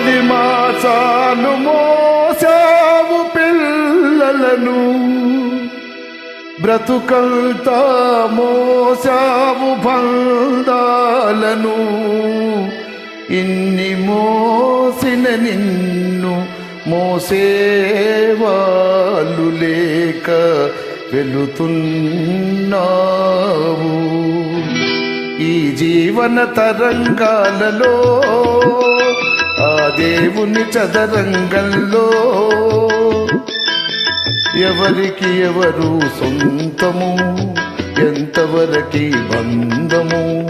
పది మాసాలు మోసావు పిల్లలను. బ్రతుకంతా మోసావు బంధాలను. ఇన్ని మోసిన నిన్ను మోసేవాళ్ళు లేక వెళుతున్నావు. ఈ జీవన తరంగాలలో ఆ దేవుని చదరంగంలో ఎవరికి ఎవరు సొంతము? ఎంతవరకి బంధము?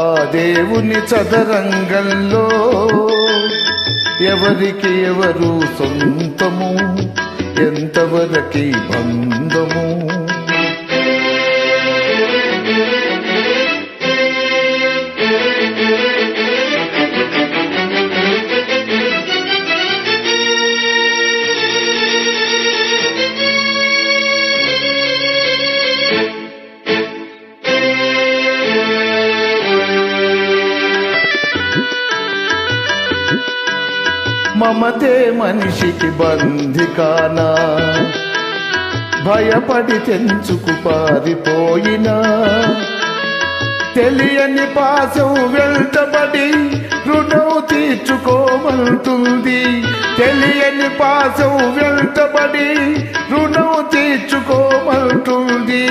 ఆ దేవుని చదరంగంలో ఎవరికి ఎవరు సొంతము? ఎంతవరకి బంధము? మమతే మనిషికి బంధికానా. భయపడి తెంచుకు పారిపోయినా. తెలియని పాసం వెంటబడి రుణం తీర్చుకోమంటుంది. తెలియని పాసం వెంటబడి రుణం తీర్చుకోమంటుంది.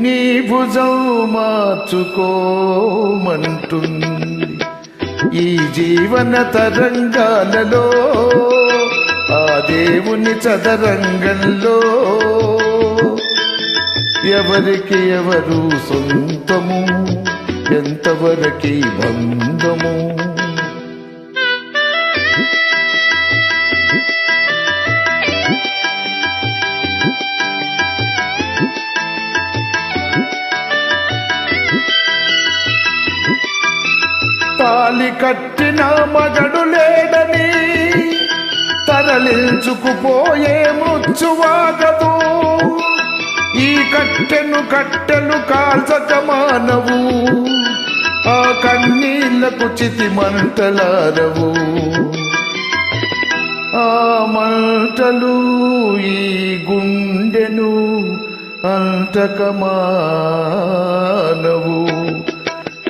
నీ భుజం మార్చుకోమంటుంది. ఈ జీవన తరంగాలలో ఆ దేవుని చదరంగంలో ఎవరికి ఎవరు సొంతము ఎంతవరకి బంధము? తాలి కట్టిన మగడు లేడని తరలించుకుపోయే మృత్యువాగదు ఈ కట్టెను కట్టెను కాల్చక మానవు. ఆ కన్నీళ్ళకు చితి మంటలారవు ఆ మంటలు ఈ గుండెను అంతకమానవు. మానవు